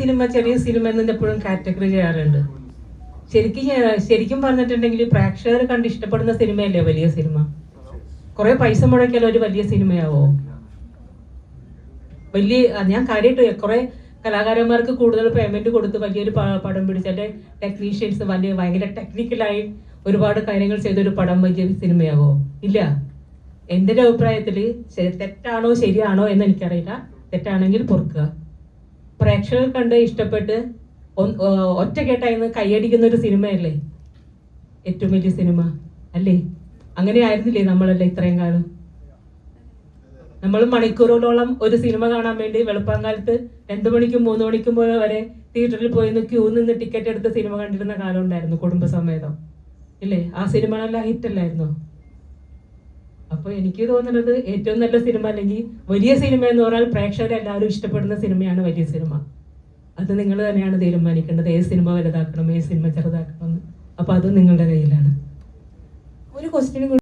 Cinema ചെറിയ cinema എന്ന് എപ്പോഴും കാറ്റഗറി ചെയ്യാറുണ്ട്. ശരിക്കും ശരിക്കും പറഞ്ഞിട്ടുണ്ടെങ്കിൽ പ്രേക്ഷകർ കണ്ട് ഇഷ്ടപ്പെടുന്ന സിനിമയല്ലേ വലിയ സിനിമ? കുറെ പൈസ മുടക്കിയാൽ ഒരു വലിയ സിനിമയാവോ? വലിയ ഞാൻ കാര്യമായിട്ട് കുറെ കലാകാരന്മാർക്ക് കൂടുതൽ പേയ്മെന്റ് കൊടുത്ത് വലിയൊരു പടം പിടിച്ചാൽ ടെക്നീഷ്യൻസ് വലിയ ഭയങ്കര ടെക്നിക്കലായി ഒരുപാട് കാര്യങ്ങൾ ചെയ്തൊരു പടം വലിയ സിനിമയാവോ? ഇല്ല. എന്റെ ഒരു അഭിപ്രായത്തിൽ തെറ്റാണോ ശരിയാണോ എന്ന് എനിക്കറിയില്ല. തെറ്റാണെങ്കിൽ പൊറുക്കുക. പ്രേക്ഷകർ കണ്ട് ഇഷ്ടപ്പെട്ട് ഒ- ഓ- ഒറ്റക്കെട്ടായിന്ന് കൈയടിക്കുന്ന ഒരു സിനിമയല്ലേ? ഏറ്റവും വലിയ സിനിമ അല്ലേ? അങ്ങനെ ആയിരുന്നില്ലേ നമ്മളല്ലേ ഇത്രയും കാലം? നമ്മൾ മണിക്കൂറുകളോളം ഒരു സിനിമ കാണാൻ വേണ്ടി വെളുപ്പാങ്കാലത്ത് രണ്ടു മണിക്കും മൂന്ന് മണിക്കും വരെ തിയേറ്ററിൽ പോയി നിന്ന് ക്യൂ നിന്ന് ടിക്കറ്റ് എടുത്ത് സിനിമ കണ്ടിരുന്ന കാലം ഉണ്ടായിരുന്നു കുടുംബസമേതം. ഇല്ലേ? ആ സിനിമകളെല്ലാം ഹിറ്റ് അല്ലായിരുന്നോ അപ്പൊ എനിക്ക് തോന്നുന്നത് ഏറ്റവും നല്ല സിനിമ അല്ലെങ്കിൽ വലിയ സിനിമ എന്ന് പറഞ്ഞാൽ പ്രേക്ഷകരെല്ലാവരും ഇഷ്ടപ്പെടുന്ന സിനിമയാണ് വലിയ സിനിമ. അത് നിങ്ങൾ തന്നെയാണ് തീരുമാനിക്കേണ്ടത്. ഏത് സിനിമ വലുതാക്കണം ഏത് സിനിമ ചെറുതാക്കണം എന്ന്. അപ്പൊ അത് നിങ്ങളുടെ കയ്യിലാണ്. ഒരു ക്വസ്റ്റ്യൻ